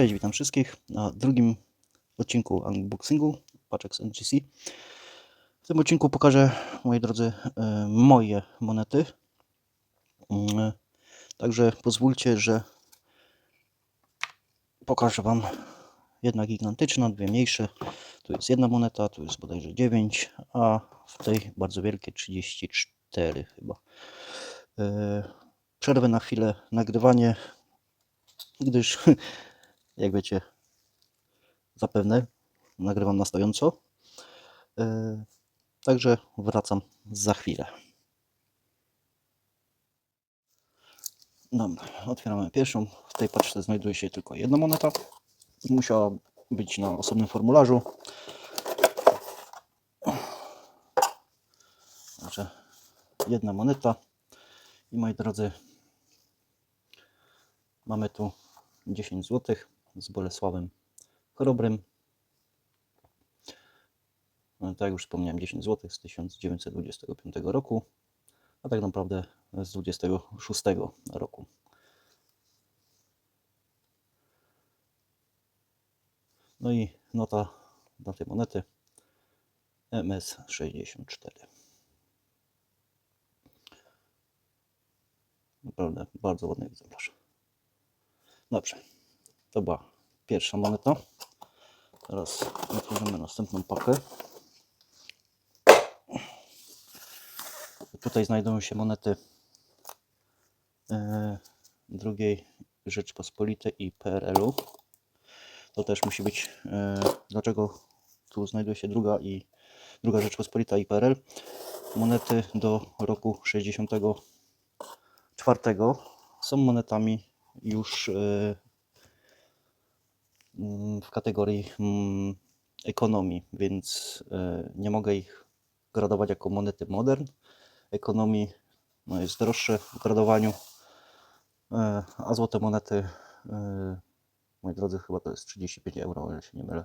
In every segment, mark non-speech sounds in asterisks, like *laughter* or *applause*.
Cześć, witam wszystkich na drugim odcinku unboxingu paczek z NGC. W tym odcinku pokażę, moi drodzy, e, moje monety. Mm, Także pozwólcie, że pokażę Wam jedna gigantyczna, dwie mniejsze. Tu jest jedna moneta, tu jest bodajże 9, a w tej bardzo wielkie 34 chyba. E, Przerwę na chwilę nagrywanie, gdyż *laughs* jak wiecie, zapewne nagrywam na stojąco. E, Także wracam za chwilę. Dobra, otwieramy pierwszą. W tej paczce znajduje się tylko jedna moneta. Musiała być na osobnym formularzu. Także jedna moneta. I moi drodzy, mamy tu 10 zł z Bolesławem Chorobrym. No, Tak jak już wspomniałem, 10 zł z 1925 roku, a tak naprawdę z 26 roku. No i nota dla tej monety MS64. Naprawdę bardzo ładny egzemplarz. Dobrze, to była pierwsza moneta. Teraz otworzymy następną pakę. Tutaj znajdują się monety e, drugiej Rzeczpospolitej i PRL-u. To też musi być, e, dlaczego tu znajduje się druga i druga Rzeczpospolita i PRL. Monety do roku 64 są monetami już e, w kategorii mm, ekonomii, więc e, nie mogę ich gradować jako monety modern. Ekonomii no, jest droższe w gradowaniu, e, a złote monety, e, moi drodzy, chyba to jest 35 euro, o ile się nie mylę,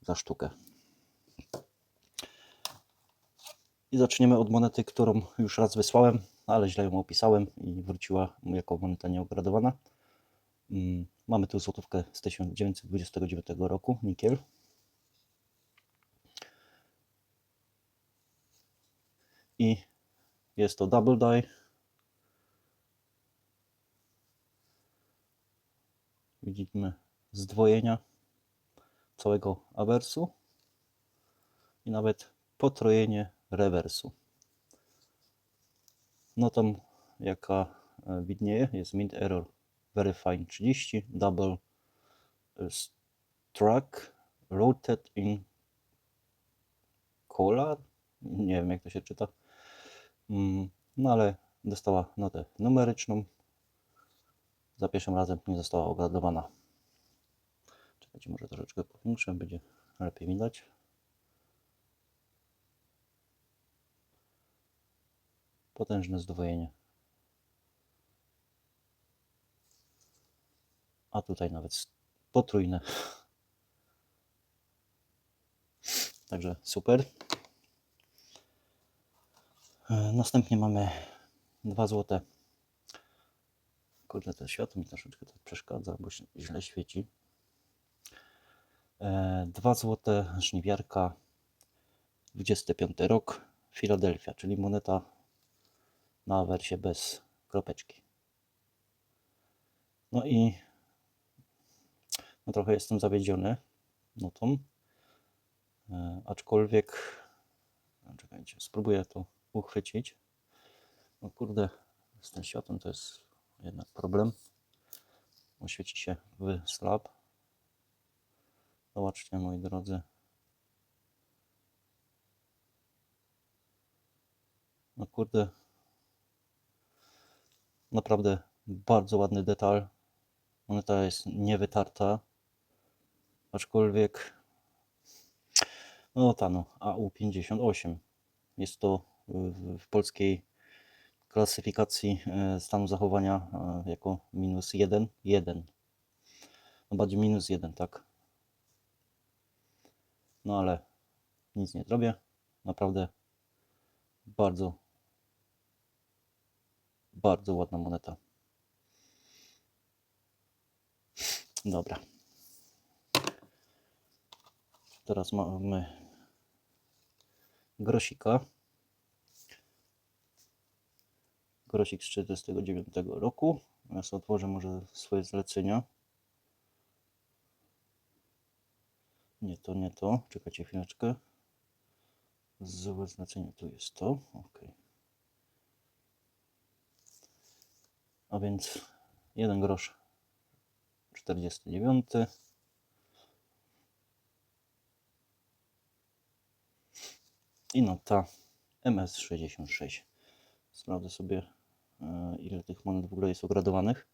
za sztukę. I zaczniemy od monety, którą już raz wysłałem, ale źle ją opisałem i wróciła jako moneta nieogradowana. Mamy tu złotówkę z 1929 roku, nikiel. I jest to double die. Widzimy zdwojenia całego awersu i nawet potrojenie rewersu. Notą, jaka widnieje, jest mint error very fine 30, double e, struck, rotated in color. Nie wiem, jak to się czyta. Mm, No ale dostała notę numeryczną. Za pierwszym razem nie została ogradowana. Czekajcie, może troszeczkę powiększę, będzie lepiej widać. Potężne zdwojenie. A tutaj nawet potrójne. Także super. E, Następnie mamy dwa złote. Kurde, to światło mi troszeczkę tak przeszkadza, bo źle świeci. E, Dwa złote żniwiarka, 25 rok, Filadelfia, czyli moneta na wersie bez kropeczki. No i no trochę jestem zawiedziony notą, e, aczkolwiek no, czekajcie, spróbuję to uchwycić. No kurde, z tym światłem to jest jednak problem. Oświeci się w slab. Zobaczcie, moi drodzy. No kurde, naprawdę bardzo ładny detal. Moneta jest niewytarta, aczkolwiek no ta no, AU58 jest to w, w polskiej klasyfikacji e, stanu zachowania e, jako minus 1, 1. No bardziej minus 1, tak. No ale nic nie zrobię. Naprawdę bardzo, bardzo ładna moneta. Dobra. Teraz mamy grosika. Grosik z 49 roku. Ja sobie otworzę może swoje zlecenia. Nie to, nie to. Czekajcie chwileczkę. Złe zlecenie tu jest to. Ok. A więc 1 grosz 49. I nota MS66. Sprawdzę sobie, e, ile tych monet w ogóle jest ogradowanych.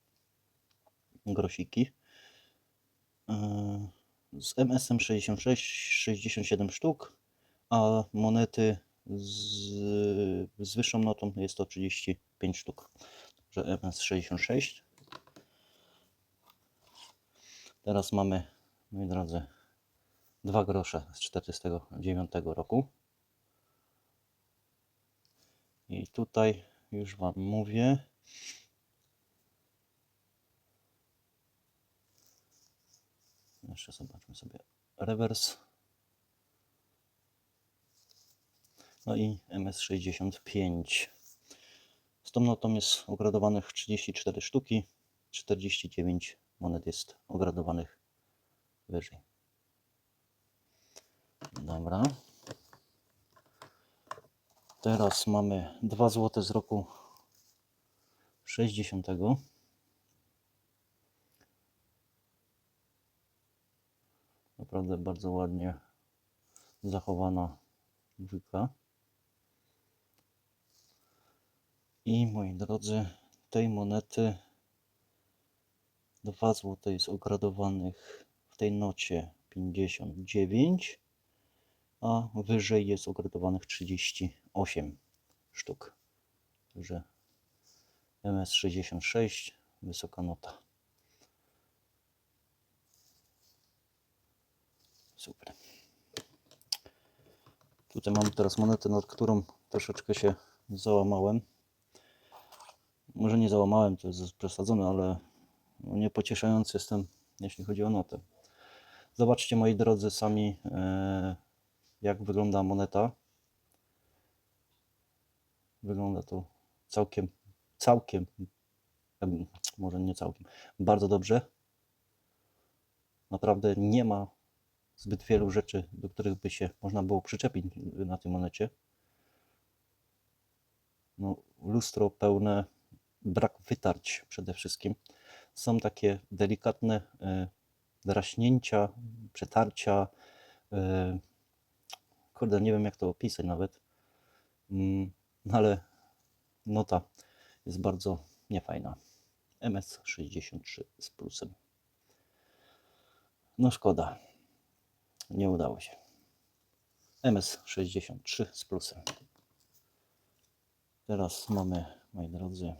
Grosiki. E, Z MSM 66 67 sztuk, a monety z, z wyższą notą jest to 35 sztuk. Także MS 66. Teraz mamy, moi drodzy, dwa grosze z 49 roku. I tutaj już Wam mówię. Jeszcze zobaczmy sobie rewers. No i MS65. Z tą notą jest ogradowanych 34 sztuki, 49 monet jest ogradowanych wyżej. Dobra. Teraz mamy 2 zł z roku 60. Naprawdę bardzo ładnie zachowana dwójka. I moi drodzy, tej monety 2 zł jest ogradowanych w tej nocie 59, a wyżej jest ogradowanych 38 sztuk. Także MS66, wysoka nota. Super. Tutaj mam teraz monetę, nad którą troszeczkę się załamałem. Może nie załamałem, to jest przesadzone, ale no niepocieszający jestem, jeśli chodzi o notę. Zobaczcie, moi drodzy, sami, e, jak wygląda moneta. Wygląda to całkiem, całkiem, em, może nie całkiem, bardzo dobrze. Naprawdę nie ma zbyt wielu rzeczy, do których by się można było przyczepić na tej monecie. No, lustro pełne, brak wytarć przede wszystkim. Są takie delikatne e, draśnięcia, przetarcia. E, kurde, nie wiem jak to opisać nawet. Mm, no ale nota jest bardzo niefajna. MS63 z plusem. No szkoda. Nie udało się. MS63 z plusem. Teraz mamy, moi drodzy,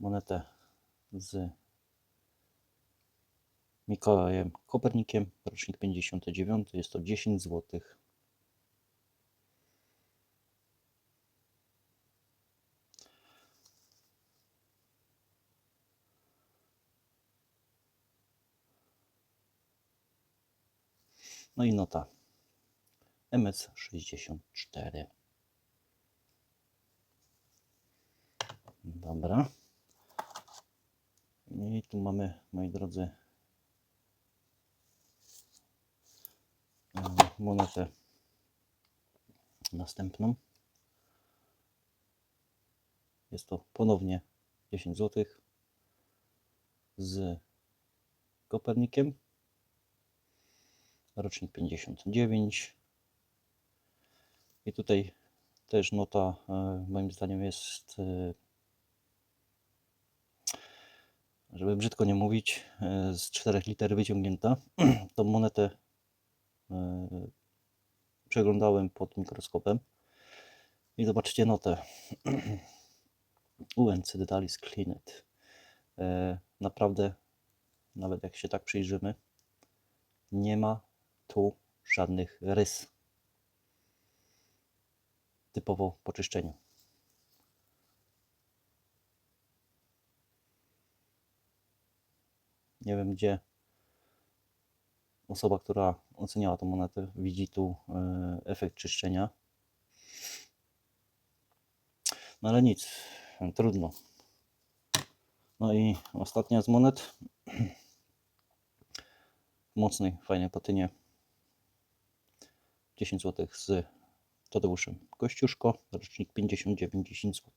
monetę z Mikołajem Kopernikiem, rocznik 59, jest to 10 zł. No i nota MS64. Dobra. I tu mamy, moi drodzy, e, monetę następną. Jest to ponownie 10 zł z Kopernikiem. Rocznik 59. I tutaj też nota, e, moim zdaniem, jest e, żeby brzydko nie mówić, e, z czterech liter wyciągnięta. *clears throat* Tą monetę przeglądałem pod mikroskopem i zobaczcie notę. *clears throat* UNC Detalis Cleanet. E, naprawdę, nawet jak się tak przyjrzymy, nie ma tu żadnych rys. Typowo po czyszczeniu. Nie wiem, gdzie osoba, która oceniała tę monetę, widzi tu e, efekt czyszczenia. No ale nic, trudno. No i ostatnia z monet. *clears throat* Mocnej, fajnej patynie. 10 zł z Tadeuszem Kościuszko, rocznik 59, 10 zł.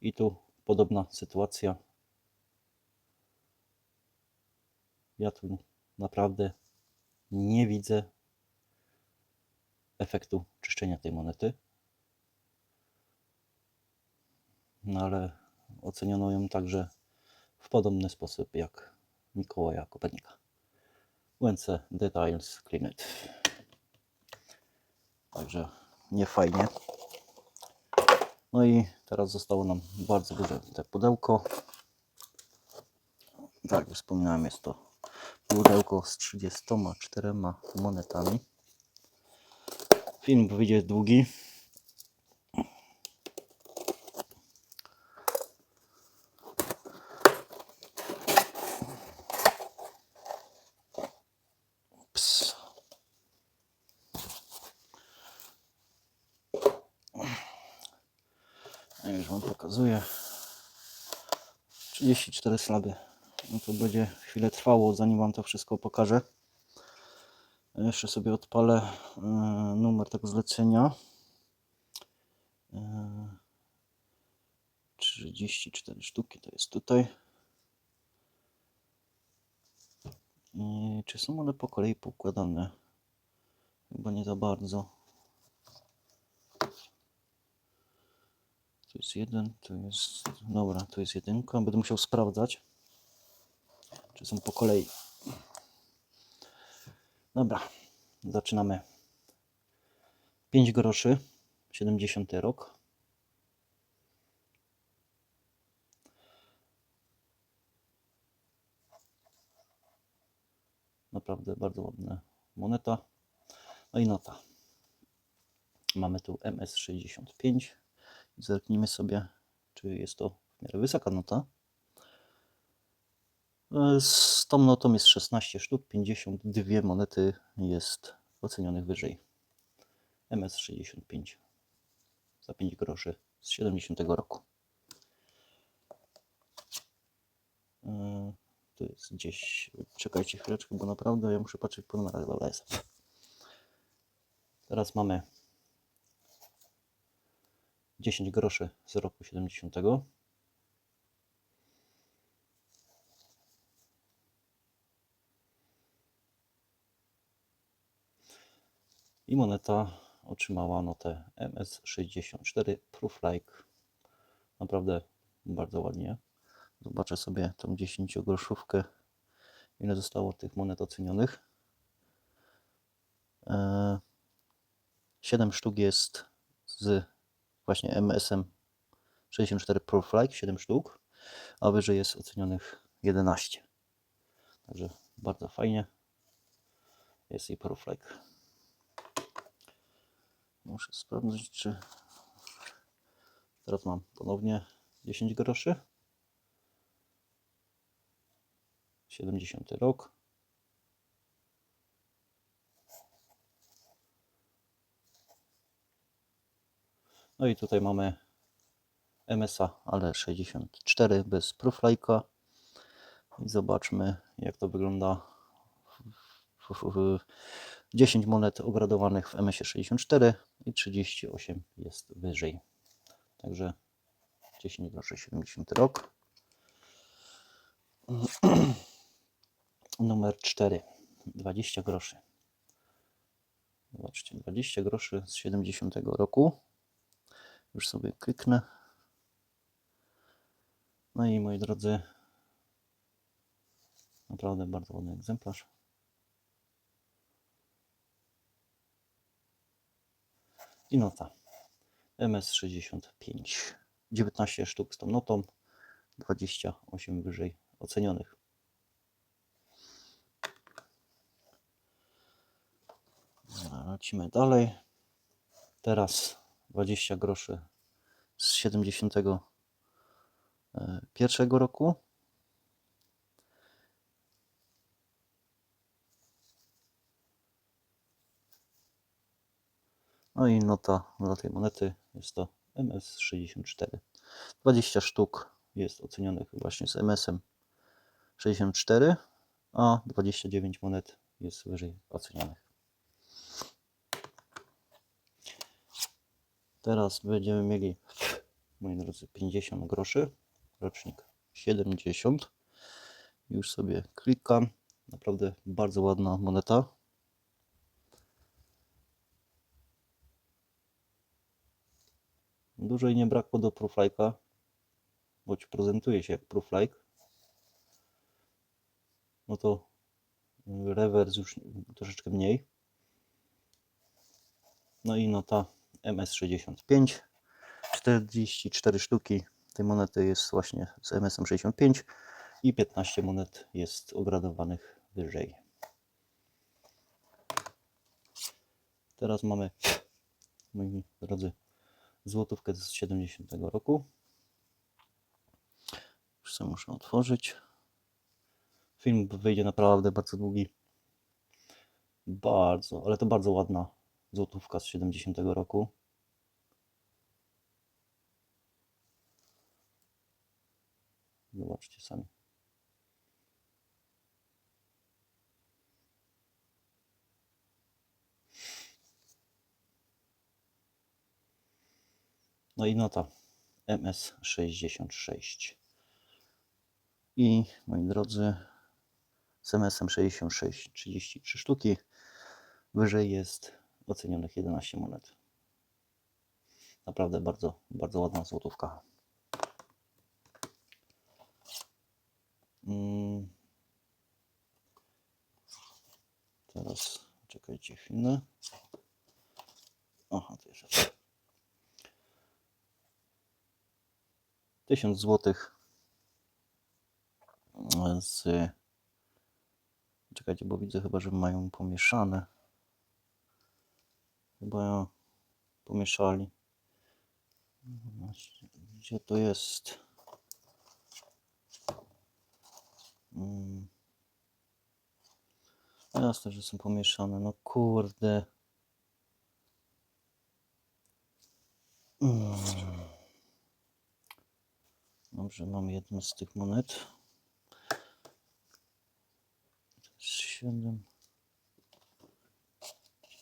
I tu podobna sytuacja. Ja tu naprawdę nie widzę efektu czyszczenia tej monety. No ale oceniono ją także w podobny sposób jak Mikołaja Kopernika. UNC Details Cleanet. Także nie fajnie. No i teraz zostało nam bardzo duże te pudełko. Tak, jak wspominałem, jest to pudełko z 34 monetami. Film wyjdzie długi. Ps. Ja już Wam pokazuję. 34 slaby. No to będzie chwilę trwało, zanim Wam to wszystko pokażę. Jeszcze sobie odpalę e, numer tego zlecenia. E, 34 sztuki to jest tutaj. I czy są one po kolei poukładane? Chyba nie za bardzo. Tu jest jeden, tu jest. Dobra, tu jest jedynka. Będę musiał sprawdzać, czy są po kolei. Dobra, zaczynamy. 5 groszy, 70 rok. Naprawdę bardzo ładna moneta. No i nota. Mamy tu MS65. Zerknijmy sobie, czy jest to w miarę wysoka nota. E, Z tą notą jest 16 sztuk, 52 monety jest ocenionych wyżej. MS65 za 5 groszy z 70 roku. E, Tu jest gdzieś. Czekajcie chwileczkę, bo naprawdę ja muszę patrzeć po numerach. Dobra, jest. Teraz mamy 10 groszy z roku 70. I moneta otrzymała notę MS64 Proof Like. Naprawdę bardzo ładnie. Zobaczę sobie tą 10 groszówkę, ile zostało tych monet ocenionych. E, 7 sztuk jest z właśnie MSM 64 Proof Like, 7 sztuk, a wyżej jest ocenionych 11. Także bardzo fajnie. Jest i Proof Like. Muszę sprawdzić, czy teraz mam ponownie 10 groszy. 70 rok. No i tutaj mamy MSA, ale 64 bez prooflike'a. I zobaczmy jak to wygląda. w- w- w- 10 monet ogradowanych w MS-ie 64 i 38 jest wyżej. Także 10 groszy 70 rok. *clears throat* Numer 4. 20 groszy. Zobaczcie, 20 groszy z 70 roku. Już sobie kliknę. No i moi drodzy, naprawdę bardzo ładny egzemplarz. I nota MS65. 19 sztuk z tą notą, 28 wyżej ocenionych. Lecimy dalej. Teraz 20 groszy z 71 roku. No i nota dla tej monety jest to MS64. 20 sztuk jest ocenionych właśnie z MS-em 64, a 29 monet jest wyżej ocenionych. Teraz będziemy mieli, moi drodzy, 50 groszy, rocznik 70. Już sobie klikam. Naprawdę bardzo ładna moneta. Dużo jej nie brakło do Prooflike'a, choć prezentuje się jak Prooflike. No to rewers już troszeczkę mniej. No i nota MS65. 44 sztuki tej monety jest właśnie z MS-em 65 i 15 monet jest ogradowanych wyżej. Teraz mamy, moi drodzy, złotówkę z 70 roku. Już sobie muszę otworzyć. Film wyjdzie naprawdę bardzo długi. Bardzo, ale to bardzo ładna złotówka z 70 roku. Zobaczcie sami. No i nota MS66. I moi drodzy, z MS-em 66 33 sztuki. Wyżej jest ocenionych 11 monet. Naprawdę bardzo, bardzo ładna złotówka. Mm. Teraz czekajcie chwilę. Aha, to jest. 1000 złotych z. Czekajcie, bo widzę chyba, że mają pomieszane. Chyba pomieszali. Gdzie to jest? Mm. No Jasne, że są pomieszane. No kurde. Mm. Dobrze, mam jedną z tych monet.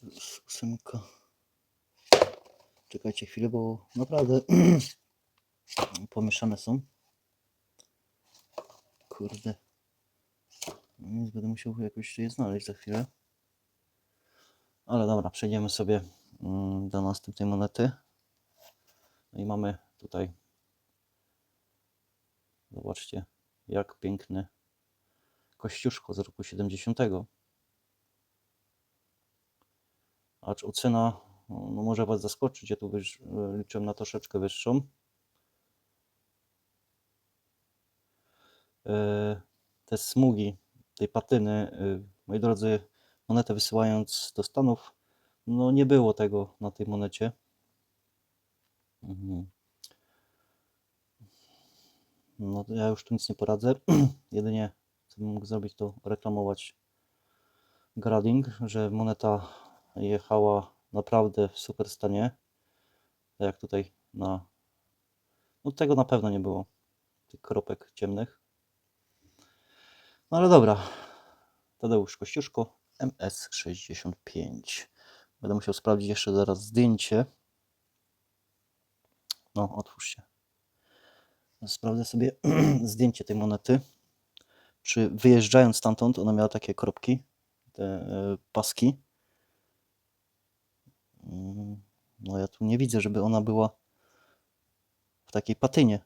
To jest Ósemka. Czekajcie chwilę, bo naprawdę *clears throat* pomieszane są. Kurde. Więc będę musiał jakoś je znaleźć za chwilę. Ale dobra, przejdziemy sobie mm, do następnej monety. No i mamy tutaj. Zobaczcie, jak piękny kościuszko z roku 70. Acz ocena no, może Was zaskoczyć. Ja tu liczę na troszeczkę wyższą. E, te smugi tej patyny, e, moi drodzy, monetę wysyłając do Stanów, no nie było tego na tej monecie. Mhm. No ja już tu nic nie poradzę. *clears throat* Jedynie co bym mógł zrobić to reklamować grading, że moneta jechała naprawdę w super stanie. Tak jak tutaj na... No tego na pewno nie było. Tych kropek ciemnych. No ale dobra. Tadeusz Kościuszko MS65. Będę musiał sprawdzić jeszcze zaraz zdjęcie. No, otwórz się. Sprawdzę sobie *clears throat* zdjęcie tej monety. Czy wyjeżdżając stamtąd ona miała takie kropki, te e, paski. Mm, No ja tu nie widzę, żeby ona była w takiej patynie.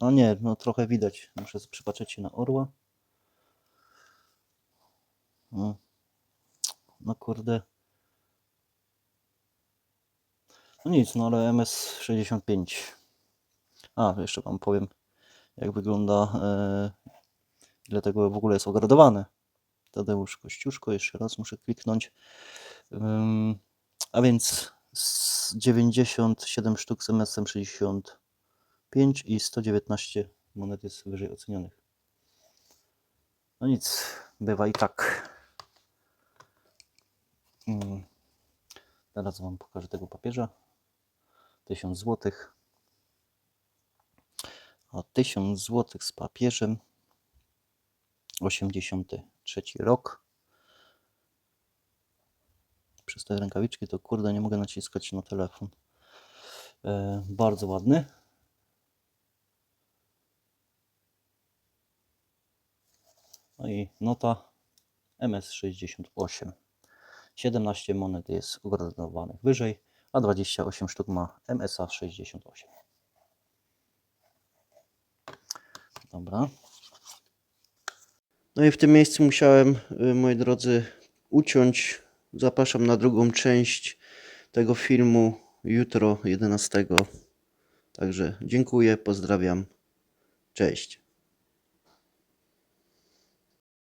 No nie, no trochę widać. Muszę przypatrzeć się na orła. No, no kurde. No nic, no ale MS65. A, jeszcze wam powiem, jak wygląda, e, ile tego w ogóle jest ogradowane. Tadeusz Kościuszko, jeszcze raz muszę kliknąć. Ym, a więc z 97 sztuk z MS-em 65 i 119 monet jest wyżej ocenionych. No nic, bywa i tak. Teraz Wam pokażę tego papieża. 1000 zł. A 1000 zł z papieżem. 83 rok. Przez te rękawiczki to kurde nie mogę naciskać na telefon. E, bardzo ładny. No i nota MS68. 17 monet jest ugradowanych wyżej, a 28 sztuk ma MSA 68. Dobra. No i w tym miejscu musiałem, y, moi drodzy, uciąć. Zapraszam na drugą część tego filmu jutro 11. Także dziękuję, pozdrawiam. Cześć.